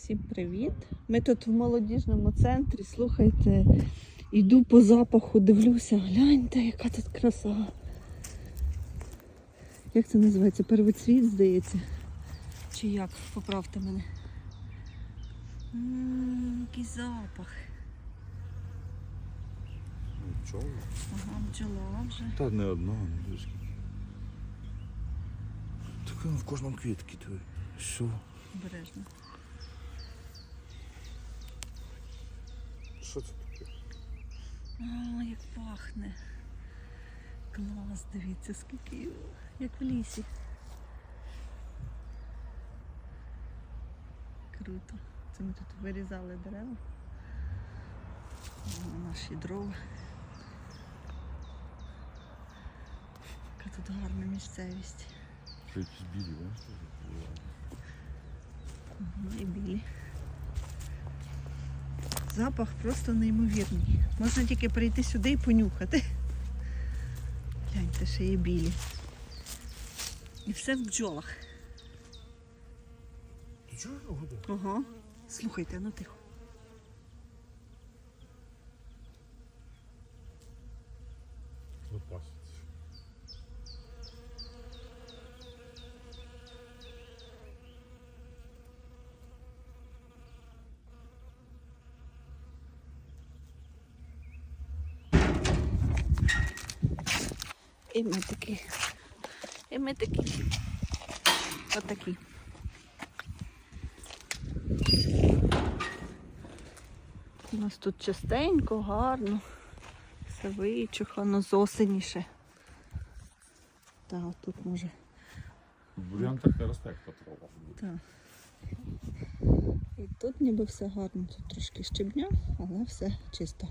Всім привіт! Ми тут в молодіжному центрі. Слухайте, йду по запаху, дивлюся. Гляньте, яка тут краса. Як це називається? Первоцвіт, здається. Чи як? Поправте мене. М, Який запах. Нічого. Ага, бджола вже. Та не одного, не дуже. Так в кожному твій. Все. Обережно. Що це таке? О, як пахне. Клас, дивіться, скільки його. Як в лісі. Круто. Це ми тут вирізали дерева. О, наші дрова. Яка тут гарна місцевість. Що якісь білі, бачиш? Мгм, І білі. Запах просто неймовірний. Можна тільки прийти сюди і понюхати. Гляньте, ще є білі. І все в бджолах. Ага. Слухайте, ну тихо. Ну паситься. І ми такі. І ми такі. Отакі. У нас тут частенько, гарно. Все вичухано з осені ще. Так, тут може. Бурян так не росте, як потрава. Так. І тут ніби все гарно. Тут трошки щебня, але все чисто.